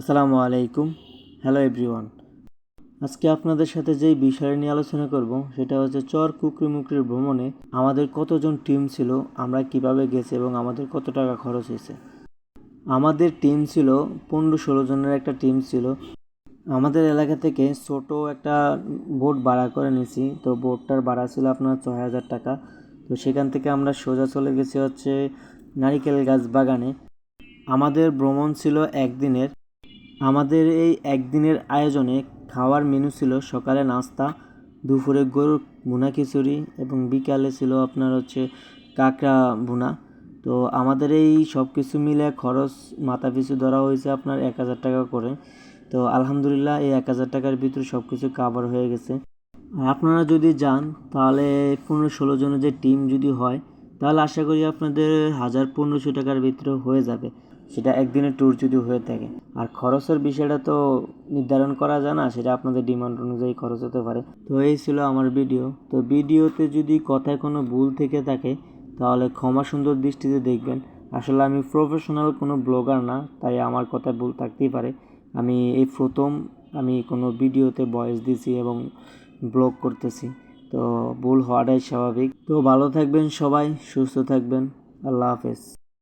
আসসালামু আলাইকুম। Hello everyone আজকে আপনাদের সাথে যেই বিষয় নিয়ে আলোচনা করব, সেটা হচ্ছে চর কুকরি মুকরির ভ্রমণে আমাদের কতজন টিম ছিল, আমরা কীভাবে গেছি এবং আমাদের কত টাকা খরচ হয়েছে। আমাদের টিম ছিল পনেরো ষোলো জনের একটা টিম ছিল। আমাদের এলাকা থেকে ছোট একটা বোট ভাড়া করে নিয়েছি তো বোটটার ভাড়া ছিল আপনার ছয় হাজার টাকা। তো সেখান থেকে আমরা সোজা চলে গেছি হচ্ছে নারিকেল গাছ বাগানে। আমাদের ভ্রমণ ছিল একদিনের। আমাদের এই একদিনের আয়োজনে খাওয়ার মেনু ছিল সকালে নাস্তা, দুপুরে গরুর ভুনা খিচুড়ি এবং বিকালে ছিল আপনার হচ্ছে কাঁকড়া ভুনা। তো আমাদের এই সব কিছু মিলে খরচ মাথা পিছু ধরা হয়েছে আপনার এক হাজার টাকা করে। তো আলহামদুলিল্লাহ এই এক হাজার টাকার ভিতরে সব কিছু কাভার হয়ে গেছে। আর আপনারা যদি যান তাহলে পনেরো ষোলো জনের যে টিম যদি হয় তাহলে আশা করি আপনাদের হাজার পনেরোশো টাকার ভিতরে হয়ে যাবে। সেটা একদিনের ট্যুর যদি হয়ে থাকে। আর খরচের বিষয়টা তো নির্ধারণ করা যায় না, সেটা আপনাদের ডিমান্ড অনুযায়ী খরচ হতে পারে। তো এই ছিল আমার ভিডিও তো ভিডিওতে যদি কথায় কোনো ভুল থেকে থাকে, তাহলে ক্ষমা সুন্দর দৃষ্টিতে দেখবেন। আসলে আমি প্রফেশনাল কোনো ব্লগার না, তাই আমার কথায় ভুল থাকতেই পারে। আমি এই প্রথম আমি কোনো ভিডিওতে ভয়েস দিছি এবং ব্লগ করতেছি। তো ভুল হওয়াটাই স্বাভাবিক। তো ভালো থাকবেন সবাই সুস্থ থাকবেন। আল্লাহ হাফেজ।